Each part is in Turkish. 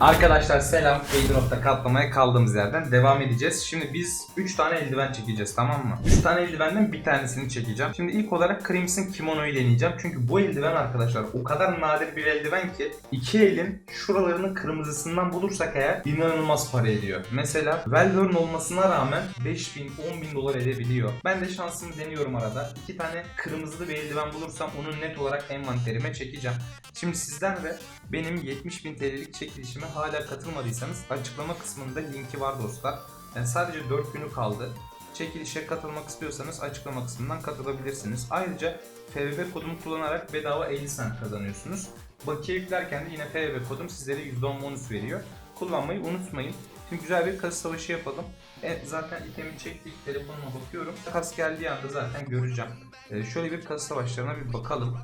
Arkadaşlar selam. Airdrop'ta katlamaya kaldığımız yerden devam edeceğiz. Şimdi biz 3 tane eldiven çekeceğiz tamam mı? 3 tane eldivenden bir tanesini çekeceğim. Şimdi ilk olarak Crimson Kimono'yu deneyeceğim. Çünkü bu eldiven arkadaşlar o kadar nadir bir eldiven ki iki elin şuralarının kırmızısından bulursak eğer inanılmaz para ediyor. Mesela Welburn olmasına rağmen 5000 10.000 dolar edebiliyor. Ben de şansımı deniyorum arada. İki tane kırmızılı bir eldiven bulursam onu net olarak envanterime çekeceğim. Şimdi sizden de benim 70.000 TL'lik çekilişime hala katılmadıysanız açıklama kısmında linki var dostlar. Yani sadece 4 günü kaldı. Çekilişe katılmak istiyorsanız açıklama kısmından katılabilirsiniz. Ayrıca FBB kodumu kullanarak bedava 50 cent kazanıyorsunuz. Bakiye yüklerken de yine FBB kodum sizlere %10 bonus veriyor. Kullanmayı unutmayın. Şimdi güzel bir kasa savaşı yapalım. Evet zaten itemi çektik telefonuma bakıyorum. Kas geldiği anda zaten göreceğim. Ee, şöyle bir kasa savaşlarına bir bakalım.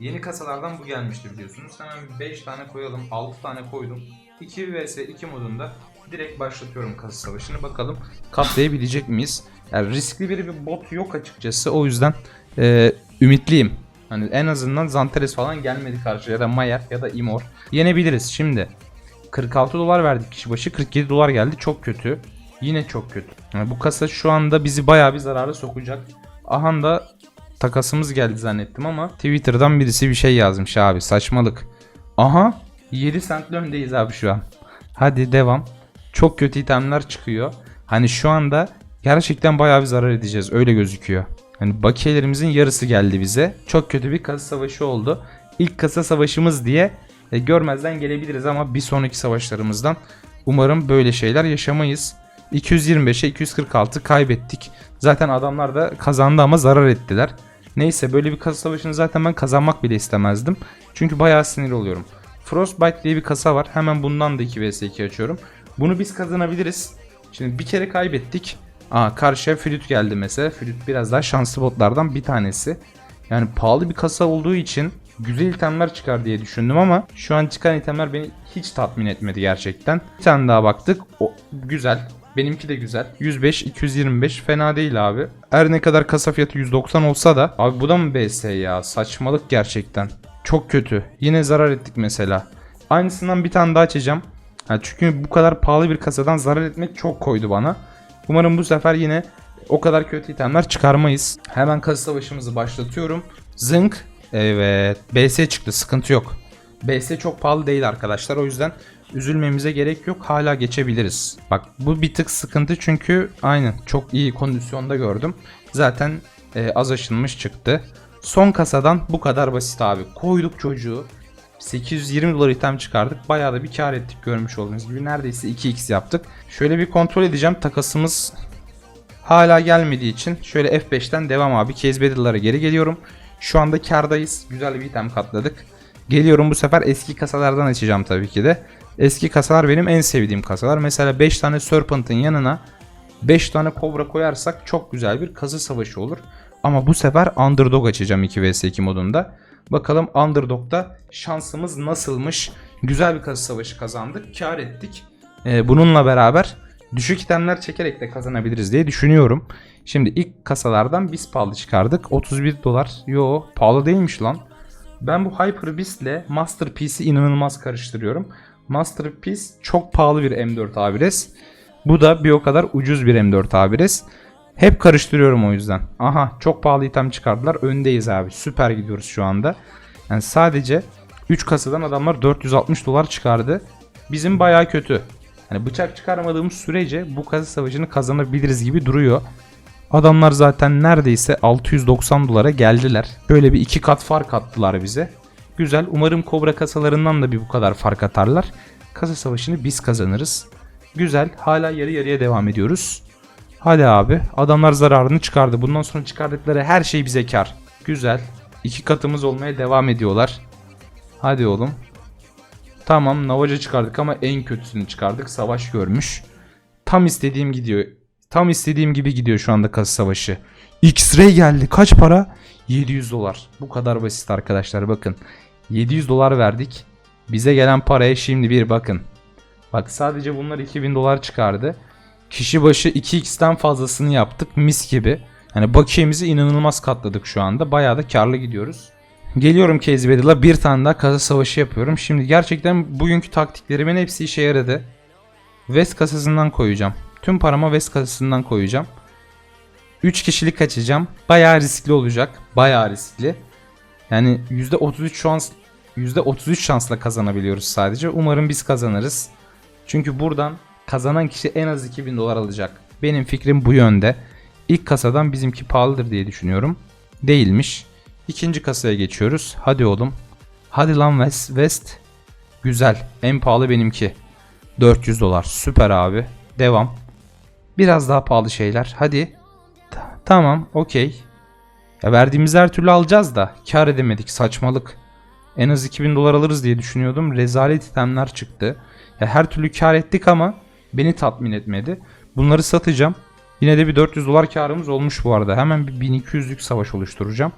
Yeni kasalardan bu gelmişti biliyorsunuz. Hemen 5 tane koyalım. 6 tane koydum. 2 vs 2 modunda direkt başlatıyorum kasa savaşını. Bakalım katlayabilecek miyiz? Yani riskli bir, bir bot yok açıkçası. O yüzden e, ümitliyim. Hani en azından Zanteres falan gelmedi karşıya ya da Mayer ya da Imor. Yenebiliriz şimdi. 46 dolar verdik kişi başı 47 dolar geldi çok kötü. Yine çok kötü. Yani bu kasa şu anda bizi bayağı bir zarara sokacak. Ahan da takasımız geldi zannettim ama Twitter'dan birisi bir şey yazmış abi saçmalık. Aha 7 centli öndeyiz abi şu an. Hadi devam. Çok kötü itemler çıkıyor. Hani şu anda gerçekten bayağı bir zarar edeceğiz öyle gözüküyor. Hani bakiyelerimizin yarısı geldi bize. Çok kötü bir kasa savaşı oldu. İlk kasa savaşımız diye e, görmezden gelebiliriz ama bir sonraki savaşlarımızdan umarım böyle şeyler yaşamayız. 225'e 246 kaybettik. Zaten adamlar da kazandı ama zarar ettiler. Neyse böyle bir kasa savaşını zaten ben kazanmak bile istemezdim. Çünkü bayağı sinir oluyorum. Frostbite diye bir kasa var. Hemen bundan da 2 vs 2 açıyorum. Bunu biz kazanabiliriz. Şimdi bir kere kaybettik. Aa karşıya Flüt geldi mesela. Flüt biraz daha şanslı botlardan bir tanesi. Yani pahalı bir kasa olduğu için güzel itemler çıkar diye düşündüm ama şu an çıkan itemler beni hiç tatmin etmedi gerçekten. Bir tane daha baktık. O güzel. Benimki de güzel. 105, 225 fena değil abi. Her ne kadar kasa fiyatı 190 olsa da abi bu da mı BS ya? Saçmalık gerçekten. Çok kötü. Yine zarar ettik mesela. Aynısından bir tane daha açacağım. Ha, çünkü bu kadar pahalı bir kasadan zarar etmek çok koydu bana. Umarım bu sefer yine o kadar kötü itemler çıkarmayız. Hemen kasa savaşımızı başlatıyorum. Zınk. Evet. BS çıktı. Sıkıntı yok. BS çok pahalı değil arkadaşlar. O yüzden üzülmemize gerek yok. Hala geçebiliriz. Bak bu bir tık sıkıntı çünkü aynen çok iyi kondisyonda gördüm. Zaten e, az aşınmış çıktı. Son kasadan bu kadar basit abi. Koyduk çocuğu. 820 dolar item çıkardık. Bayağı da bir kar ettik görmüş olduğunuz gibi. Neredeyse 2x yaptık. Şöyle bir kontrol edeceğim. Takasımız hala gelmediği için şöyle F5'ten devam abi. Battle'lara geri geliyorum. Şu anda kardayız. Güzel bir item katladık. Geliyorum bu sefer eski kasalardan açacağım tabii ki de. Eski kasalar benim en sevdiğim kasalar. Mesela 5 tane Serpent'ın yanına 5 tane Cobra koyarsak çok güzel bir kazı savaşı olur. Ama bu sefer Underdog açacağım 2 vs 2 modunda. Bakalım Underdog'da şansımız nasılmış. Güzel bir kazı savaşı kazandık. Kar ettik. Ee, bununla beraber düşük itemler çekerek de kazanabiliriz diye düşünüyorum. Şimdi ilk kasalardan biz pahalı çıkardık. 31 dolar. Yo pahalı değilmiş lan. Ben bu Hyper Beast ile Masterpiece'i inanılmaz karıştırıyorum. Masterpiece çok pahalı bir M4 Abires. Bu da bir o kadar ucuz bir M4 Abires. Hep karıştırıyorum o yüzden. Aha çok pahalı item çıkardılar. Öndeyiz abi. Süper gidiyoruz şu anda. Yani sadece 3 kasadan adamlar 460 dolar çıkardı. Bizim baya kötü. Hani bıçak çıkarmadığımız sürece bu kasa savaşını kazanabiliriz gibi duruyor. Adamlar zaten neredeyse 690 dolara geldiler. Böyle bir iki kat fark attılar bize. Güzel. Umarım Kobra kasalarından da bir bu kadar fark atarlar. Kasa savaşını biz kazanırız. Güzel. Hala yarı yarıya devam ediyoruz. Hadi abi. Adamlar zararını çıkardı. Bundan sonra çıkardıkları her şey bize kar. Güzel. İki katımız olmaya devam ediyorlar. Hadi oğlum. Tamam Navaja çıkardık ama en kötüsünü çıkardık. Savaş görmüş. Tam istediğim gidiyor. Tam istediğim gibi gidiyor şu anda kasa savaşı. X-Ray geldi. Kaç para? 700 dolar. Bu kadar basit arkadaşlar bakın. 700 dolar verdik. Bize gelen paraya şimdi bir bakın. Bak sadece bunlar 2000 dolar çıkardı. Kişi başı 2x'ten fazlasını yaptık mis gibi. Yani bakiyemizi inanılmaz katladık şu anda. Bayağı da karlı gidiyoruz. Geliyorum Battle'a bir tane daha kasa savaşı yapıyorum. Şimdi gerçekten bugünkü taktiklerimin hepsi işe yaradı. West kasasından koyacağım. Tüm paramı West kasasından koyacağım. 3 kişilik açacağım. Bayağı riskli olacak. Bayağı riskli. Yani %33 şans %33 şansla kazanabiliyoruz sadece. Umarım biz kazanırız. Çünkü buradan kazanan kişi en az 2000 dolar alacak. Benim fikrim bu yönde. İlk kasadan bizimki pahalıdır diye düşünüyorum. Değilmiş. İkinci kasaya geçiyoruz. Hadi oğlum. Hadi lan West. West. Güzel. En pahalı benimki. 400 dolar. Süper abi. Devam. Biraz daha pahalı şeyler. Hadi. Ta- tamam. Okey. Ya verdiğimiz her türlü alacağız da. Kar edemedik. Saçmalık. En az 2000 dolar alırız diye düşünüyordum. Rezalet itemler çıktı. Ya her türlü kar ettik ama beni tatmin etmedi. Bunları satacağım. Yine de bir 400 dolar karımız olmuş bu arada. Hemen bir 1200'lük savaş oluşturacağım.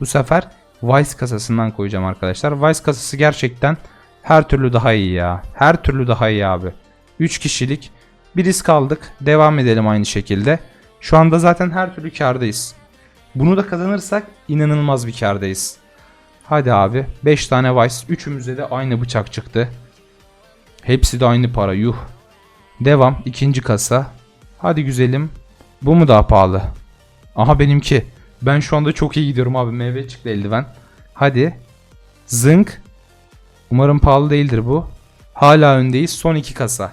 Bu sefer Vice kasasından koyacağım arkadaşlar. Vice kasası gerçekten her türlü daha iyi ya. Her türlü daha iyi abi. 3 kişilik bir risk aldık. Devam edelim aynı şekilde. Şu anda zaten her türlü kardayız. Bunu da kazanırsak inanılmaz bir kardayız. Hadi abi 5 tane Vice. Üçümüze de aynı bıçak çıktı. Hepsi de aynı para yuh. Devam ikinci kasa. Hadi güzelim. Bu mu daha pahalı? Aha benimki. Ben şu anda çok iyi gidiyorum abi. Meyve çıktı eldiven. Hadi. Zınk. Umarım pahalı değildir bu. Hala öndeyiz. Son iki kasa.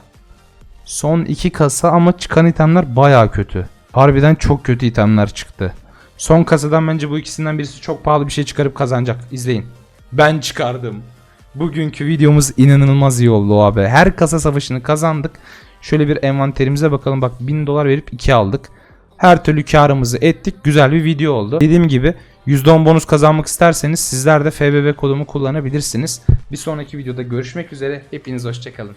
Son iki kasa ama çıkan itemler baya kötü. Harbiden çok kötü itemler çıktı. Son kasadan bence bu ikisinden birisi çok pahalı bir şey çıkarıp kazanacak. İzleyin. Ben çıkardım. Bugünkü videomuz inanılmaz iyi oldu abi. Her kasa savaşını kazandık. Şöyle bir envanterimize bakalım. Bak 1000 dolar verip 2 aldık. Her türlü karımızı ettik. Güzel bir video oldu. Dediğim gibi %10 bonus kazanmak isterseniz sizler de FBB kodumu kullanabilirsiniz. Bir sonraki videoda görüşmek üzere. Hepiniz hoşçakalın.